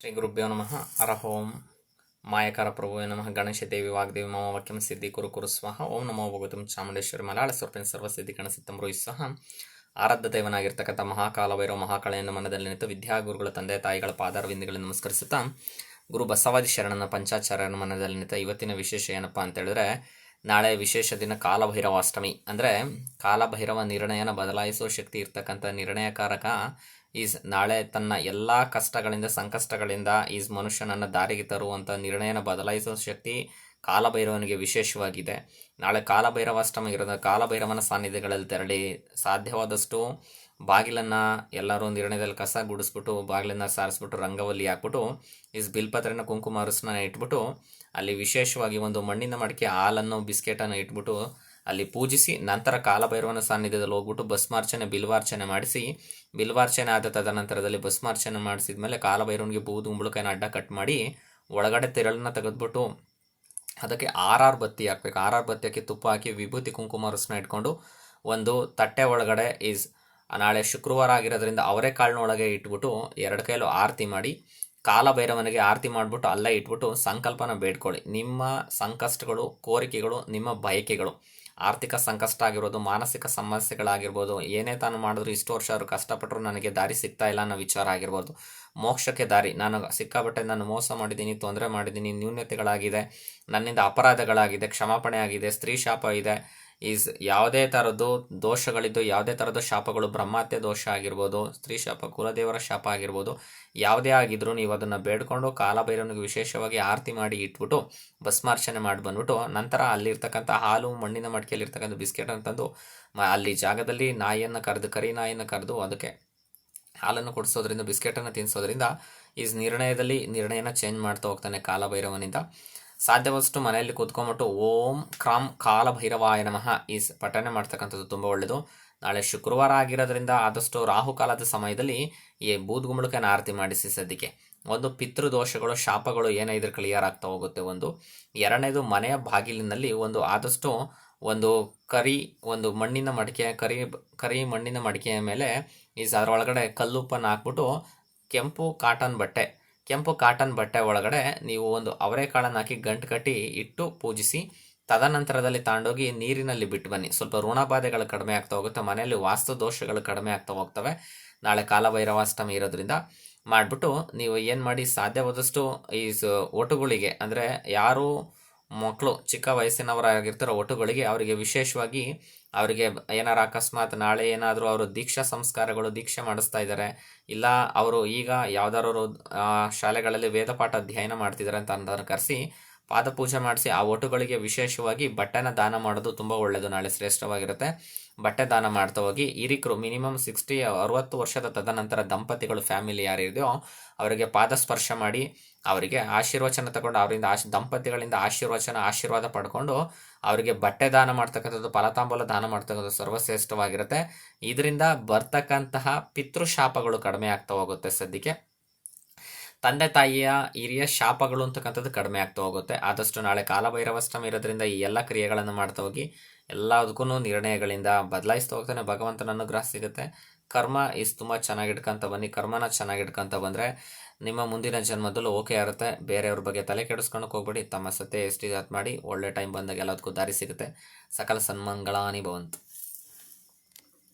ಶ್ರೀ ಗುರುಭ್ಯೋ ನಮಃ ಅರಹೋಂ ಮಾಯಕಾರ ಪ್ರಭುವೇ ನಮಃ. ಗಣೇಶ ದೇವಿ, ವಾಗ್ದೇವಿ, ಮಮ ವಾಕ್ಯಂ ಸಿದ್ಧಿ, ಕುರು ಕುರು, ಸ್ವಾಹ. ಓಂ ನಮೋ ಭಗವತಂ ಚಾಮುಂಡೇಶ್ವರಿ ಮಲಾಳ ಸ್ವರ್ಪಿನ ಸರ್ವಸಿದ್ಧಿ ಗಣಸಿತ್ತಂಬರು ಸಹ ಆರಾಧ ದೇವನಾಗಿರ್ತಕ್ಕಂಥ ಮಹಾಕಾಲ ಭೈರವ ಮಹಾಕಾಳೆಯನ್ನು ಮನದಲ್ಲಿ ನಿಂತು ವಿದ್ಯಾಗುರುಗಳ ತಂದೆ, ತಾಯಿಗಳ ಪಾದಾರವಿಂದಗಳನ್ನು ನಮಸ್ಕರಿಸುತ್ತಾ ಗುರು ಬಸವಾದಿ ಶರಣನ ಪಂಚಾಚಾರ್ಯನ ಮನದಲ್ಲಿ ನಿಂತ ಇವತ್ತಿನ ವಿಶೇಷ ಏನಪ್ಪ ಅಂತ ಹೇಳಿದ್ರೆ, ನಾಳೆ ವಿಶೇಷ ದಿನ ಕಾಲಭೈರವಾಷ್ಟಮಿ. ಅಂದರೆ ಕಾಲಭೈರವ ನಿರ್ಣಯನ ಬದಲಾಯಿಸುವ ಶಕ್ತಿ ಇರ್ತಕ್ಕಂಥ ನಿರ್ಣಯಕಾರಕ ಈಸ್ ನಾಳೆ ತನ್ನ ಎಲ್ಲ ಕಷ್ಟಗಳಿಂದ, ಸಂಕಷ್ಟಗಳಿಂದ ಈಸ್ ಮನುಷ್ಯನನ್ನು ದಾರಿಗೆ ತರುವಂಥ ನಿರ್ಣಯನ ಬದಲಾಯಿಸುವ ಶಕ್ತಿ ಕಾಲಭೈರವನಿಗೆ ವಿಶೇಷವಾಗಿದೆ. ನಾಳೆ ಕಾಲಭೈರವಾಷ್ಟಮ ಇರೋದ ಕಾಲಭೈರವನ ಸಾನ್ನಿಧ್ಯಗಳಲ್ಲಿ ತೆರಳಿ ಸಾಧ್ಯವಾದಷ್ಟು ಬಾಗಿಲನ್ನು ಎಲ್ಲರೂ ನಿರ್ಣಯದಲ್ಲಿ ಕಸ ಗುಡಿಸ್ಬಿಟ್ಟು, ಬಾಗಿಲನ್ನು ಸಾರಿಸ್ಬಿಟ್ಟು, ರಂಗವಲ್ಲಿ ಹಾಕ್ಬಿಟ್ಟು, ಈಸ್ ಬಿಲ್ಪತ್ರೆನ ಕುಂಕುಮ ಅರಸನ್ನ ಇಟ್ಬಿಟ್ಟು, ಅಲ್ಲಿ ವಿಶೇಷವಾಗಿ ಒಂದು ಮಣ್ಣಿನ ಮಡಿಕೆ ಹಾಲನ್ನು ಬಿಸ್ಕೆಟನ್ನು ಇಟ್ಬಿಟ್ಟು ಅಲ್ಲಿ ಪೂಜಿಸಿ, ನಂತರ ಕಾಲಭೈರವನ ಸಾನ್ನಿಧ್ಯದಲ್ಲಿ ಹೋಗ್ಬಿಟ್ಟು ಭಸ್ಮಾರ್ಚನೆ ಬಿಲ್ವಾರ್ಚನೆ ಮಾಡಿಸಿ ಬಿಲ್ವಾರ್ಚನೆ ಆದ ತದನಂತರದಲ್ಲಿ ಭಸ್ಮಾರ್ಚನೆ ಮಾಡಿಸಿದ ಮೇಲೆ ಕಾಲಭೈರವನಿಗೆ ಬೂದು ಉಂಬಳಕಾಯಿನ ಅಡ್ಡ ಕಟ್ ಮಾಡಿ ಒಳಗಡೆ ತೆರಳನ್ನ ತೆಗೆದ್ಬಿಟ್ಟು ಅದಕ್ಕೆ ಆರ್ ಆರ್ ಬತ್ತಿ ಹಾಕ್ಬೇಕು. ಆರ್ ಆರ್ ಬತ್ತಿ ಹಾಕಿ ತುಪ್ಪ ಹಾಕಿ, ವಿಭೂತಿ ಕುಂಕುಮ ರಸನ ಇಟ್ಕೊಂಡು ಒಂದು ತಟ್ಟೆ ಒಳಗಡೆ ಈಸ್ ನಾಳೆ ಶುಕ್ರವಾರ ಆಗಿರೋದ್ರಿಂದ ಅವರೇ ಕಾಳಿನ ಒಳಗೆ ಇಟ್ಬಿಟ್ಟು ಎರಡು ಕೈಲೂ ಆರತಿ ಮಾಡಿ ಕಾಲಭೈರವನಿಗೆ ಆರತಿ ಮಾಡಿಬಿಟ್ಟು ಅಲ್ಲೇ ಇಟ್ಬಿಟ್ಟು ಸಂಕಲ್ಪನ ಬೇಡ್ಕೊಳ್ಳಿ. ನಿಮ್ಮ ಸಂಕಷ್ಟಗಳು, ಕೋರಿಕೆಗಳು, ನಿಮ್ಮ ಬಯಕೆಗಳು. ಆರ್ಥಿಕ ಸಂಕಷ್ಟ ಆಗಿರ್ಬೋದು ಮಾನಸಿಕ ಸಮಸ್ಯೆಗಳಾಗಿರ್ಬೋದು, ಏನೇ ತಾನು ಮಾಡಿದ್ರು ಇಷ್ಟು ವರ್ಷ ಅವರು ಕಷ್ಟಪಟ್ಟರು ನನಗೆ ದಾರಿ ಸಿಗ್ತಾ ಇಲ್ಲ ಅನ್ನೋ ವಿಚಾರ ಆಗಿರ್ಬೋದು. ಮೋಕ್ಷಕ್ಕೆ ದಾರಿ. ನಾನು ಸಿಕ್ಕಾಪಟ್ಟೆ ನಾನು ಮೋಸ ಮಾಡಿದ್ದೀನಿ, ತೊಂದರೆ ಮಾಡಿದ್ದೀನಿ ನ್ಯೂನ್ಯತೆಗಳಾಗಿದೆ ನನ್ನಿಂದ ಅಪರಾಧಗಳಾಗಿದೆ ಕ್ಷಮಾಪಣೆ ಆಗಿದೆ ಸ್ತ್ರೀ ಶಾಪ ಇದೆ ಈಸ್ ಯಾವುದೇ ಥರದ್ದು ದೋಷಗಳಿದ್ದು, ಯಾವುದೇ ಥರದ ಶಾಪಗಳು ಬ್ರಹ್ಮಾತ್ಯ ದೋಷ ಆಗಿರ್ಬೋದು, ಸ್ತ್ರೀ ಶಾಪ, ಕುಲದೇವರ ಶಾಪ ಆಗಿರ್ಬೋದು, ಯಾವುದೇ ಆಗಿದ್ರೂ ನೀವು ಅದನ್ನು ಬೇಡ್ಕೊಂಡು ಕಾಲಭೈರವನಿಗೆ ವಿಶೇಷವಾಗಿ ಆರತಿ ಮಾಡಿ ಇಟ್ಬಿಟ್ಟು, ಭಸ್ಮಾರ್ಚನೆ ಮಾಡಿ ಬಂದ್ಬಿಟ್ಟು, ನಂತರ ಅಲ್ಲಿರ್ತಕ್ಕಂಥ ಹಾಲು, ಮಣ್ಣಿನ ಮಡಿಕೆಯಲ್ಲಿರ್ತಕ್ಕಂಥ ಬಿಸ್ಕೆಟ್ ಅಂತಂದು ಅಲ್ಲಿ ಜಾಗದಲ್ಲಿ ನಾಯಿಯನ್ನು ಕರೆದು, ಕರಿ ನಾಯಿಯನ್ನು ಕರೆದು ಅದಕ್ಕೆ ಹಾಲನ್ನು ಕೊಡಿಸೋದ್ರಿಂದ, ಬಿಸ್ಕೆಟನ್ನು ತಿನ್ನಿಸೋದ್ರಿಂದ ಈ ನಿರ್ಣಯದಲ್ಲಿ ನಿರ್ಣಯನ ಚೇಂಜ್ ಮಾಡ್ತಾ ಹೋಗ್ತಾನೆ ಕಾಲಭೈರವನಿಂದ. ಸಾಧ್ಯವಾದಷ್ಟು ಮನೆಯಲ್ಲಿ ಕೂತ್ಕೊಂಡ್ಬಿಟ್ಟು ಓಂ ಕ್ರಾಂ ಕಾಲಭೈರವಾಯ ನಮಃ. ಈ ಪಠನೆ ಮಾಡ್ತಕ್ಕಂಥದ್ದು ತುಂಬ ಒಳ್ಳೆಯದು ನಾಳೆ ಶುಕ್ರವಾರ ಆಗಿರೋದ್ರಿಂದ ಆದಷ್ಟು ರಾಹುಕಾಲದ ಸಮಯದಲ್ಲಿ ಈ ಬೂದ್ಗುಂಬಳಕನ ಆರತಿ ಮಾಡಿಸಿ ಸದ್ಯಕ್ಕೆ. ಒಂದು ಪಿತೃದೋಷಗಳು, ಶಾಪಗಳು ಏನಿದ್ರೆ ಕ್ಲಿಯರ್ ಆಗ್ತಾ ಹೋಗುತ್ತೆ ಒಂದು. ಎರಡನೇದು ಮನೆಯ ಬಾಗಿಲಿನಲ್ಲಿ ಒಂದು ಆದಷ್ಟು ಒಂದು ಕರಿ, ಒಂದು ಮಣ್ಣಿನ ಮಡಿಕೆ, ಕರಿ ಕರಿ ಮಣ್ಣಿನ ಮಡಿಕೆಯ ಮೇಲೆ ಈ ಅದರೊಳಗಡೆ ಕಲ್ಲುಪ್ಪನ್ನು ಹಾಕ್ಬಿಟ್ಟು ಕೆಂಪು ಕಾಟನ್ ಬಟ್ಟೆ ಕೆಂಪು ಕಾಟನ್ ಬಟ್ಟೆ ಒಳಗಡೆ ನೀವು ಒಂದು ಅವರೆಕಾಳನ್ನು ಹಾಕಿ ಗಂಟು ಕಟ್ಟಿ ಇಟ್ಟು ಪೂಜಿಸಿ, ತದನಂತರದಲ್ಲಿ ತಾಂಡೋಗಿ ನೀರಿನಲ್ಲಿ ಬಿಟ್ಟು ಬನ್ನಿ. ಸ್ವಲ್ಪ ಋಣಬಾಧೆಗಳು ಕಡಿಮೆ ಆಗ್ತಾ ಹೋಗುತ್ತೆ, ಮನೆಯಲ್ಲಿ ವಾಸ್ತು ದೋಷಗಳು ಕಡಿಮೆ ಆಗ್ತಾ ಹೋಗ್ತವೆ. ನಾಳೆ ಕಾಲಭೈರವಾಷ್ಟಮಿ ಇರೋದ್ರಿಂದ ಮಾಡಿಬಿಟ್ಟು ನೀವು ಏನು ಮಾಡಿ ಸಾಧ್ಯವಾದಷ್ಟು ಈ ಒಟುಗಳಿಗೆ ಅಂದರೆ ಯಾರು ಮಕ್ಕಳು ಚಿಕ್ಕ ವಯಸ್ಸಿನವರಾಗಿರ್ತಾರೋ ಒಟುಗಳಿಗೆ ಅವರಿಗೆ ವಿಶೇಷವಾಗಿ ಅವರಿಗೆ ಏನಾರು ಅಕಸ್ಮಾತ್ ನಾಳೆ ಏನಾದರೂ ಅವರು ದೀಕ್ಷಾ ಸಂಸ್ಕಾರಗಳು ದೀಕ್ಷೆ ಮಾಡಿಸ್ತಾ ಇದ್ದಾರೆ, ಇಲ್ಲ ಅವರು ಈಗ ಯಾವ್ದಾದ್ರು ಶಾಲೆಗಳಲ್ಲಿ ವೇದ ಪಾಠ ಅಧ್ಯಯನ ಮಾಡ್ತಿದ್ದಾರೆ ಅಂತ ಅನ್ನೋದನ್ನು ಕರೆಸಿ ಪಾದಪೂಜೆ ಮಾಡಿಸಿ ಆ ಒಟುಗಳಿಗೆ ವಿಶೇಷವಾಗಿ ಬಟ್ಟೆನ ದಾನ ಮಾಡೋದು ತುಂಬ ಒಳ್ಳೆಯದು ನಾಳೆ ಶ್ರೇಷ್ಠವಾಗಿರುತ್ತೆ. ಬಟ್ಟೆ ದಾನ ಮಾಡ್ತಾ ಹೋಗಿ, ಹಿರಿಕರು ಮಿನಿಮಮ್ ಸಿಕ್ಸ್ಟಿ, ಅರವತ್ತು ವರ್ಷದ ತದನಂತರ ದಂಪತಿಗಳು, ಫ್ಯಾಮಿಲಿ ಯಾರಿದೆಯೋ ಅವರಿಗೆ ಪಾದ ಸ್ಪರ್ಶ ಮಾಡಿ, ಅವರಿಗೆ ಆಶೀರ್ವಚನ ತಗೊಂಡು, ಅವರಿಂದ ಆಶ್, ದಂಪತಿಗಳಿಂದ ಆಶೀರ್ವಚನ, ಆಶೀರ್ವಾದ ಪಡ್ಕೊಂಡು, ಅವರಿಗೆ ಬಟ್ಟೆ ದಾನ ಮಾಡ್ತಕ್ಕಂಥದ್ದು, ಫಲತಾಂಬೂಲ ದಾನ ಮಾಡ್ತಕ್ಕಂಥದ್ದು ಸರ್ವಶ್ರೇಷ್ಠವಾಗಿರುತ್ತೆ. ಇದರಿಂದ ಬರ್ತಕ್ಕಂತಹ ಪಿತೃಶಾಪಗಳು ಕಡಿಮೆ ಆಗ್ತಾ ಹೋಗುತ್ತೆ ಸದ್ಯಕ್ಕೆ. ತಂದೆ ತಾಯಿಯ ಹಿರಿಯ ಶಾಪಗಳು ಅಂತಕ್ಕಂಥದ್ದು ಕಡಿಮೆ ಆಗ್ತಾ ಹೋಗುತ್ತೆ. ಆದಷ್ಟು ನಾಳೆ ಕಾಲಭೈರವಷ್ಟಮಿ ಇರೋದ್ರಿಂದ ಈ ಎಲ್ಲ ಕ್ರಿಯೆಗಳನ್ನು ಮಾಡ್ತಾ ಹೋಗಿ ಎಲ್ಲದಕ್ಕೂ ನಿರ್ಣಯಗಳಿಂದ ಬದಲಾಯಿಸ್ತಾ ಹೋಗ್ತಾನೆ ಭಗವಂತನ ಅನುಗ್ರಹ ಸಿಗುತ್ತೆ. ಕರ್ಮ ಇಸ್ ತುಂಬ ಚೆನ್ನಾಗಿ ಇಟ್ಕೊಂತ ಬನ್ನಿ. ಕರ್ಮನ ಚೆನ್ನಾಗಿ ಇಟ್ಕೊಂತ ಬಂದರೆ ನಿಮ್ಮ ಮುಂದಿನ ಜನ್ಮದಲ್ಲೂ ಓಕೆ ಇರುತ್ತೆ ಬೇರೆಯವ್ರ ಬಗ್ಗೆ ತಲೆ ಕೆಡಿಸ್ಕೊಳಕ್ಕೆ ಹೋಗ್ಬೇಡಿ. ತಮ್ಮ ಸತ್ಯ ಎಷ್ಟಿಗೆ ಮಾಡಿ ಒಳ್ಳೆ ಟೈಮ್ ಬಂದಾಗ ಎಲ್ಲದಕ್ಕೂ ದಾರಿ ಸಿಗುತ್ತೆ. ಸಕಲ ಸನ್ಮಂಗಳಾನಿ ಭವಂತು.